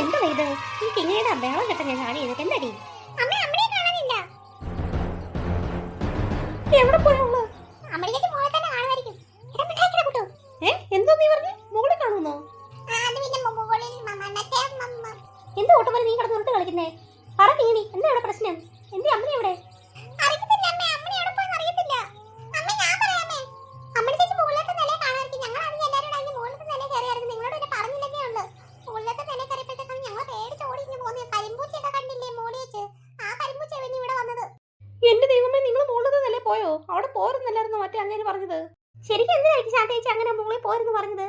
എന്താ ഇത്? ഈ കിങ്ങിയുടെ ബഹളം കേട്ട ഞാൻ ചാടി ചെയ്തിട്ട് കാണാനില്ല. എവിടെ പോയുള്ള എന്തോ നീ പറഞ്ഞു? മോളെ കാണുന്നോ എന്ത് ഓട്ടം നീ കിടന്ന് ഉരുട്ട് കളിക്കുന്നേ. പറ നീണി എന്താ ഇവിടെ പ്രശ്നം? എന്റെ അമ്മ ശരിക്കും എന്തിനായിരിക്കും ശാന്തേച്ചി അങ്ങനെ മുകളിൽ പോരെന്ന് പറഞ്ഞത്?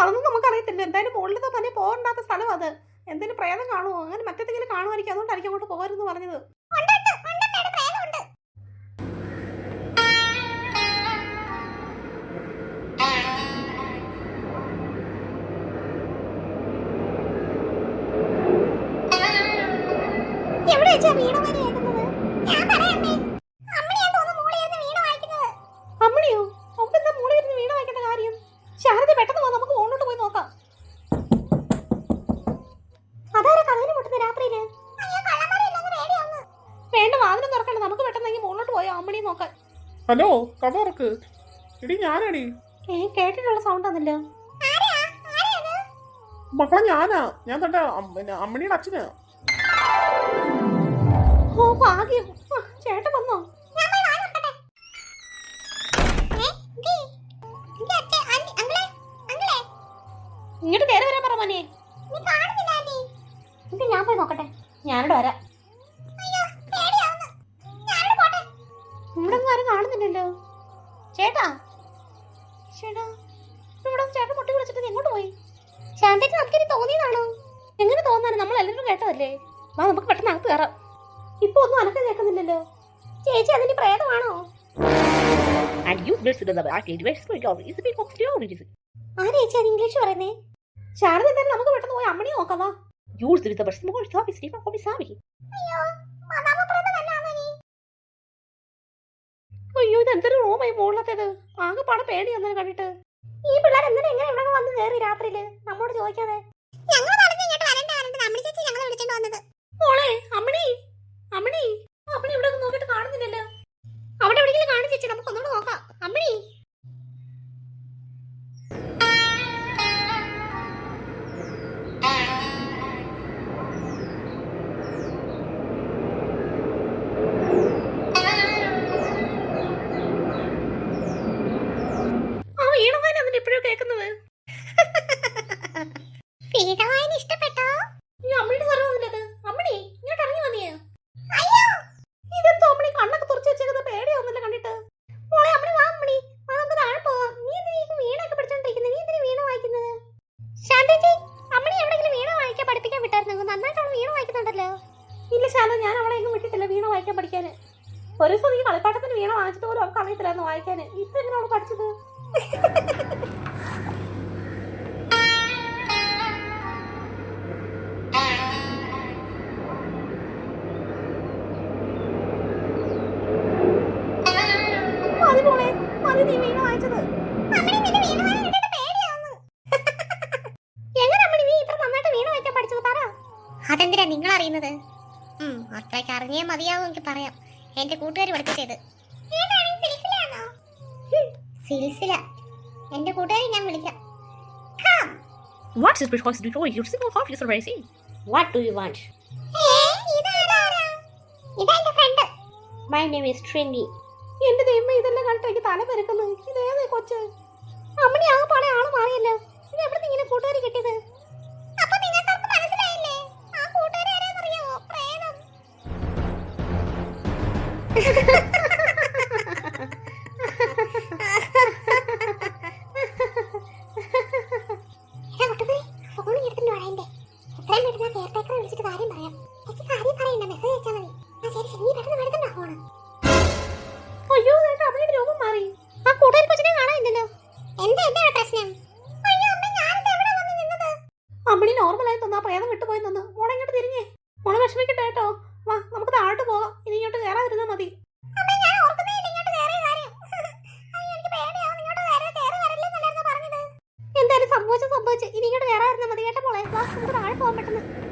അതൊന്നും നമുക്കറിയത്തില്ല. എന്തായാലും മുകളിലത്തെ തന്നെ പോകണ്ടാത്ത സ്ഥലം അത് എന്തെങ്കിലും പ്രേതം കാണുമോ അങ്ങനെ മറ്റെന്തെങ്കിലും കാണുമായിരിക്കും. അതുകൊണ്ടായിരിക്കും അങ്ങോട്ട് പോകരുതെന്ന് പറഞ്ഞത്. എവിടെ വെച്ചാ വീണ വരെ കേൾക്കുന്നത് ഞാൻ പറയാമേ തുറക്കണ്ട നമുക്ക് പെട്ടെന്ന് മുകളിലോട്ട് പോയോ അമ്മണി നോക്കാൻ. ഹലോ കഥർക്ക് എടി ഇടി ഞാനാടി. ഏ കേട്ടിട്ടുള്ള സൗണ്ട് ആണല്ലോ. മക്കളെ ഞാനാ. ഞാൻ തന്റെ പിന്നെ അമ്മണിയുടെ അച്ഛനാ. ഓ ഭാഗ്യം. ചേട്ടൻ വന്നോ? ഇങ്ങോട്ട് കയറി വരാൻ പറ മോനെ. ഞാൻ പോയി നോക്കട്ടെ. ഞാനിവിടെ വരാം. ചേട്ടാ. ചേട്ടാ ഇവിടെ ചേട്ടൻ മുട്ടി വിളിച്ചിട്ട് എങ്ങോട്ട് പോയി? ശാന്തയ്ക്ക് നമുക്കിനി തോന്നിയതാണോ? എങ്ങനെ തോന്നാനും നമ്മൾ എല്ലാവരും കേട്ടതല്ലേ? വാ നമുക്ക് പെട്ടെന്ന് അകത്ത് കയറാം. ഇപ്പൊ ഒന്നും അനക്കം കേൾക്കുന്നില്ലല്ലോ. ചേച്ചി അതിന് പ്രേതമാണോ. ആരാ ചേച്ചി അത് ഇംഗ്ലീഷ് പറയുന്നേ? ശാരദ എന്തായാലും നമുക്ക് പെട്ടെന്ന് പോയി അമ്മണി നോക്കാം വാ. Use with the small surface അയ്യോ ഇത് എന്തൊരു റൂമായി മുകളിലത്തേത്? ആകെ പാടെ പേടി ഒന്നും കണ്ടിട്ട്. ഈ പിള്ളേർ എന്തിനാ എങ്ങനെ ഇവിടെ വന്ന് കയറി രാത്രിയിൽ? നമ്മോട് ചോദിക്കാതെ. മോളെ അമ്മണി അമ്മണി. അമ്മണി ഇവിടെ നോക്കിട്ട് കാണുന്നില്ലല്ലോ. അവിടെ എവിടെയെങ്കിലും കാണിച്ചേച്ചി ചേച്ചി. നമുക്ക് ഒന്നുകൂടെ നോക്കാം. അമ്മണി ഒരു ദിവസം ഈ കളിപ്പാട്ടത്തിന് വീണ വാങ്ങിച്ചിട്ട് പോലും അവൾക്ക് അറിയത്തില്ലായിരുന്നു വായിക്കാൻ ഇപ്പൊ പഠിച്ചത്? നീ നീ അതെന്തിനാ നിങ്ങൾ അറിയുന്നത് അത്രയ്ക്ക് അറിഞ്ഞേ മതിയാവും എനിക്ക് പറയാം. എന്റെ കൂട്ടുകാർ പഠിപ്പിച്ചത്. സിൽസില. എന്റെ കൂട്ടുകാരി ഞാൻ വിളിക്കാം. What is because you know your simple heart is rising? What do you want? My name is Trini. എന്റെ ദൈവം ഇതെല്ലാം കണ്ടിട്ട് എനിക്ക് തല പെരുക്കുന്നു. ഇതേതേ കൊച്ച്? അമ്മണി ആ പണ ആൾ മാറിയല്ലോ. ഇത് എവിടെ ഇങ്ങനെ കൂട്ടുകാരി കിട്ടിയത്? അമ്മണി നോർമലായി തന്നാ പ്രേതം വിട്ടുപോയി നിന്ന്. ഓണം ഇങ്ങോട്ട് തിരിഞ്ഞേ. ഓണം വിഷമിക്കട്ടെ കേട്ടോ വാ നമുക്ക് താഴോട്ട് പോകാം. ഇനി ഇങ്ങോട്ട് കയറാതിരുന്നാ മതി എന്തായാലും സംഭവിച്ച സംഭവിച്ചു. ഇനി ഇങ്ങോട്ട് കയറാതിരുന്നാ മതി. കേട്ടോ മോളെ. വാ നമുക്ക് താഴെ പോകാൻ പെട്ടെന്ന്.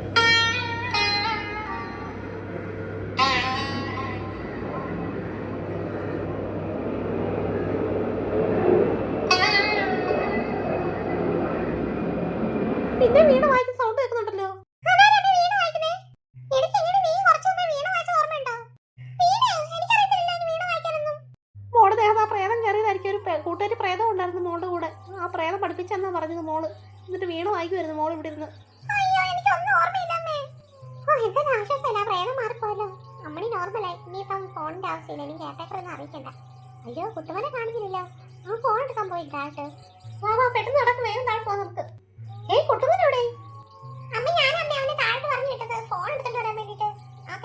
കൂട്ടുകാരി പ്രേതം ഉണ്ടായിരുന്നു മോളുടെ കൂടെ. ആ പ്രേതം പഠിപ്പിച്ചെന്നാ പറഞ്ഞത് മോൾ. എന്നിട്ട് വീണ് വായിക്കുമായിരുന്നു മോൾ ഇവിടെ ഇരുന്ന് അയ്യോ ഓ അമ്മണി നോർമലായി അറിയിക്കണ്ട. അയ്യോ ഫോൺ വാ വാ പെട്ടെന്ന് നടക്ക്. എവിടെ? അമ്മ ഞാൻ അവനെ പറഞ്ഞു വരാൻ വേണ്ടിട്ട് ആ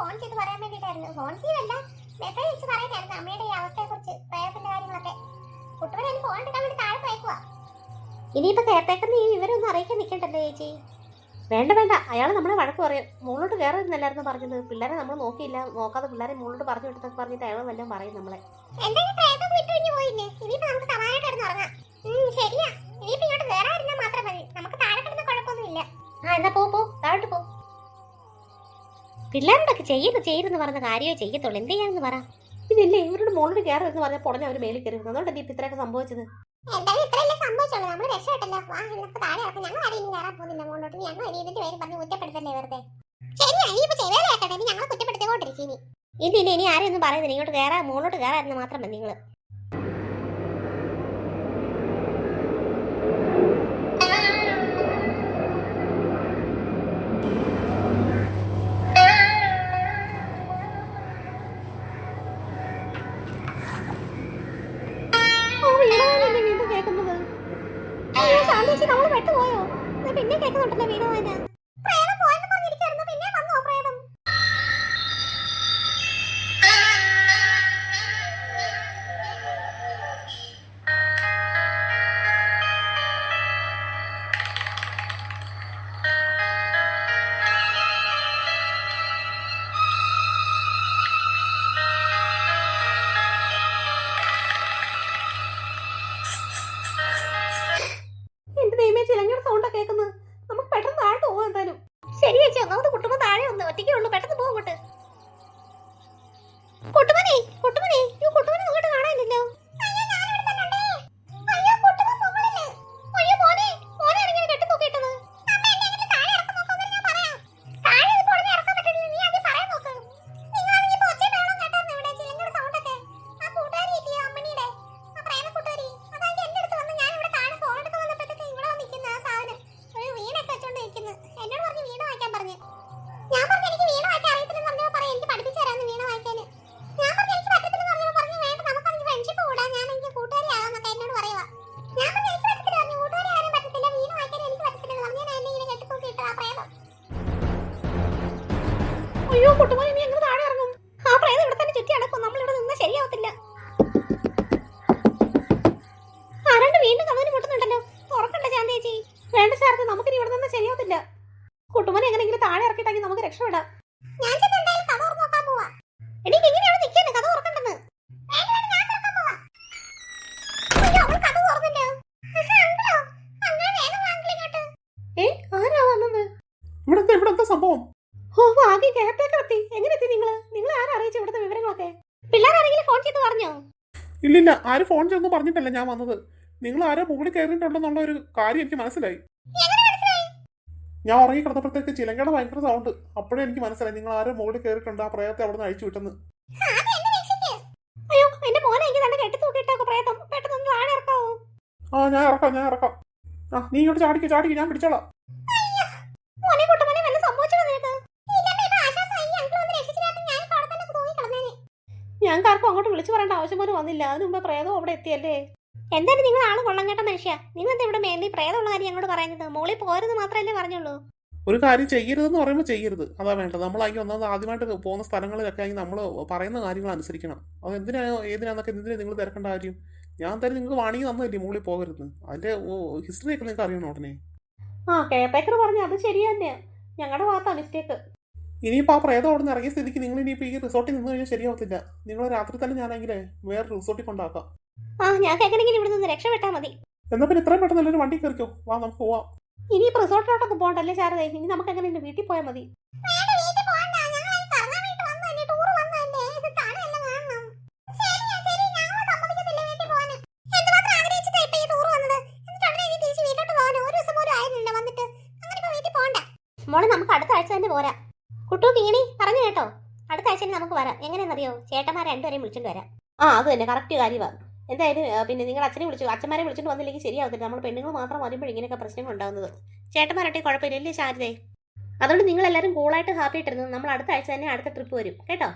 ഫോൺ ചെയ്ത് പറയാൻ വേണ്ടിട്ടായിരുന്നു ഫോൺ ചെയ്തല്ല മെസ്സേജ് വെച്ച് പറയാനായിരുന്നു അമ്മയുടെ ഈ അവസ്ഥയെ കുറിച്ച് പ്രേതത്തിന്റെ ഇനിയിപ്പോ കേട്ടേക്കുന്ന ഈ വിവരമൊന്നും അറിയിക്കാൻ നിൽക്കണ്ടല്ലോ ചേച്ചി? വേണ്ട വേണ്ട. അയാൾ നമ്മളെ വഴക്ക് പറയും. മുകളിലോട്ട് കയറുന്നല്ലായിരുന്നു പറഞ്ഞത്. പിള്ളേരെ നമ്മൾ നോക്കിയില്ല. നോക്കാതെ പിള്ളേരെ മുകളിലോട്ട് പറഞ്ഞു വിട്ടതൊക്കെ പറഞ്ഞിട്ട് അയാൾ വല്ലതും പറയും നമ്മളെ. പിള്ളേരോടൊക്കെ ചെയ്യരുത് ചെയ്യുന്നു പറഞ്ഞ കാര്യമേ ചെയ്യത്തുള്ളൂ. എന്ത് ചെയ്യാന്ന് പറ. ഇതില്ലേ ഇവരുടെ കയറി എന്ന് പറഞ്ഞ ഉടനെ അവർ മേലിൽ കയറി അതുകൊണ്ട് ഇപ്പൊ ഇത്രയൊക്കെ സംഭവിച്ചത്? എന്തായാലും ഇത്രയല്ലേ സംഭവിച്ചുള്ളൂ നമ്മൾ രക്ഷപ്പെട്ടല്ലോ. വാ നമുക്ക് താഴെ ഇറക്കാം ഞങ്ങൾ ആരെയും ഇനി കയറാൻ പോകുന്നില്ല ഇനി ഞങ്ങൾ ഇനി ഇതിന്റെ പേര് പറഞ്ഞ് കുറ്റപ്പെടുത്തല്ലേ വെറുതെ? ശരിയാ ഇനിയിപ്പോ ചെവേല കേട്ടെ ഇനി ഞങ്ങളെ കുറ്റപ്പെടുത്തിക്കൊണ്ടിരിക്കും ഇനി. ഇല്ല ഇല്ല ഇനി ആരും ഒന്നും പറയുന്നില്ല. ഇങ്ങോട്ട് കയറാ മുകളിലോട്ട് കയറായിരുന്നു മാത്രം മതി നിങ്ങൾ ഓ ആകെ കെയർടേക്കർ എത്തി എങ്ങനെ എത്തി നിങ്ങൾ? നിങ്ങൾ ആരാ അറിയിച്ചു ഇവിടുത്തെ വിവരങ്ങളൊക്കെ? പിള്ളേർ ആരെങ്കിലും ഫോൺ ചെയ്ത് പറഞ്ഞോ? ഇല്ലില്ല ആരും ഫോൺ ചെയ്തൊന്നും പറഞ്ഞിട്ടല്ല ഞാൻ വന്നത്. നിങ്ങൾ ആരോ മുകളിൽ കയറിയിട്ടുണ്ടെന്നുള്ള ഒരു കാര്യം എനിക്ക് മനസ്സിലായി? ഞാൻ ഉറങ്ങി കിടന്നപ്പോഴത്തേക്ക് ചിലങ്കയുടെ ഭയങ്കര സൗണ്ട് അപ്പോഴേ എനിക്ക് മനസ്സിലായി നിങ്ങൾ ആരോ മുകളിൽ കയറിയിട്ടുണ്ട് ആ പ്രയത്തെ അവിടെ നിന്ന് അഴിച്ചു വിട്ടെന്ന്. ആ ഞാൻ ഇറക്കാം ഞാൻ ഇറക്കാം. ആ നീ ഇങ്ങോട്ട് ചാടിക്കോ ചാടിക്കോ ഞാൻ പിടിച്ചോളാം. ഞങ്ങൾക്ക് ആർക്കും അങ്ങോട്ട് വിളിച്ചു പറയേണ്ട ആവശ്യം പോലും വന്നില്ല. അതിന് മുമ്പ് പ്രേതം അവിടെ എത്തിയല്ലേ? എന്തായാലും നിങ്ങൾ ആൾ കൊള്ളം കേട്ട മനുഷ്യ. നിങ്ങൾ എന്താ ഇവിടെ മേന്തി? പ്രേതമുള്ള കാര്യം ഞങ്ങളോട് പറയുന്നത്. മോളിൽ പോരുന്നത് മാത്രമല്ലേ പറഞ്ഞുള്ളൂ. ഒരു കാര്യം ചെയ്യരുതെന്ന് പറയുമ്പോൾ ചെയ്യരുത്. അതാ വേണ്ടത്. നമ്മളായി ഒന്നാമത് ആദ്യമായിട്ട് പോകുന്ന സ്ഥലങ്ങളിലൊക്കെ ആയി നമ്മൾ പറയുന്ന കാര്യങ്ങൾ അനുസരിക്കണം. അത് എന്തിനാ ഏതിനാന്നൊക്കെ എന്തിനാ നിങ്ങൾ തിരക്കേണ്ട കാര്യം? ഞാൻ തന്നെ നിങ്ങൾക്ക് വാണിങ്ങി തന്നില്ലേ മുകളിൽ പോകരുത്. അതിന്റെ ഹിസ്റ്ററി ഒക്കെ നിങ്ങൾക്ക് അറിയണം ഉടനെ? ആ കേട്ടേക്കർ പറഞ്ഞു അത് ശരി ഞങ്ങളുടെ ഭാഗത്താണ് മിസ്റ്റേക്ക് ഇനിയിപ്പോൾ ആ പ്രേതം അവിടെ നിന്ന് ഇറങ്ങിയ സ്ഥിതിക്ക് നിങ്ങൾ ഇനിയിപ്പോൾ ഈ റിസോർട്ടിൽ നിന്ന് കഴിഞ്ഞാൽ ശരിയാവത്തില്ല. നിങ്ങൾ രാത്രി തന്നെ ഞാനെങ്കിലേ വേറെ റിസോർട്ടിൽ കൊണ്ടാക്കാം. ആ ഞാൻ എങ്ങനെയെങ്കിലും ഇവിടെ നിന്ന് രക്ഷപ്പെട്ടാൽ മതി. എന്നാ പിന്നെ ഇത്രയും പെട്ടെന്ന് നല്ലൊരു വണ്ടി കയറിക്കോ? വാ നമുക്ക് പോവാം. ഇനിയിപ്പോൾ റിസോർട്ടിലോട്ടൊന്നും പോകണ്ടല്ലേ ശാരദ? ഇനി നമുക്ക് എങ്ങനെ വീട്ടിൽ പോയാൽ മതി. നമുക്ക് ചേട്ടന്മാർ രണ്ടുപേരെയും വിളിച്ചോണ്ട് വരാം. ആ അത് തന്നെ. കറക്റ്റ് കാര്യമാണ് എന്തായാലും പിന്നെ നിങ്ങൾ അച്ഛനെ വിളിച്ചു അച്ഛന്മാരെ വിളിച്ചിട്ട് വന്നില്ലെങ്കിൽ ശരിയാവത്തില്ല. നമ്മൾ പെണ്ണുങ്ങൾ മാത്രം വരുമ്പോൾ ഇങ്ങനെയൊക്കെ പ്രശ്നങ്ങൾ ഉണ്ടാകുന്നത് ചേട്ടന്മാരട്ടെ കുഴപ്പമില്ല അല്ലേ ശാരദേ? അതുകൊണ്ട് നിങ്ങൾ എല്ലാവരും കൂളായിട്ട് ഹാപ്പി ആയിട്ടിരുന്നു. നമ്മൾ അടുത്ത ആഴ്ച തന്നെ അടുത്ത ട്രിപ്പ് വരും. കേട്ടോ!